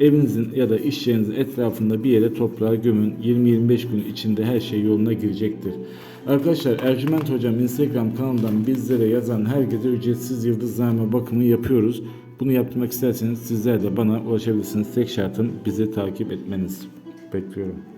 evinizin ya da iş yerinizin etrafında bir yere toprağa gömün. 20-25 gün içinde her şey yoluna girecektir. Arkadaşlar Ercüment Hocam Instagram kanalından bizlere yazan herkese ücretsiz yıldızname bakımı yapıyoruz. Bunu yaptırmak isterseniz sizler de bana ulaşabilirsiniz. Tek şartım bizi takip etmeniz. Bekliyorum.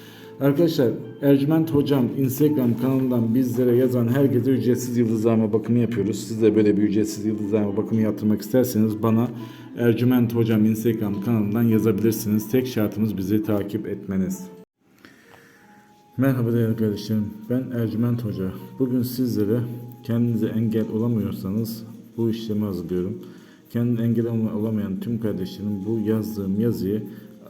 Arkadaşlar Ercüment Hocam Instagram kanalından bizlere yazan herkese ücretsiz yıldızlama bakımı yapıyoruz. Siz de böyle bir ücretsiz yıldızlama bakımı yaptırmak isterseniz bana Ercüment Hocam Instagram kanalından yazabilirsiniz. Tek şartımız bizi takip etmeniz. Merhaba değerli kardeşlerim. Ben Ercüment Hoca. Bugün sizlere kendinize engel olamıyorsanız bu işlemi hazırlıyorum. Kendine engel olamayan tüm kardeşlerim bu yazdığım yazıyı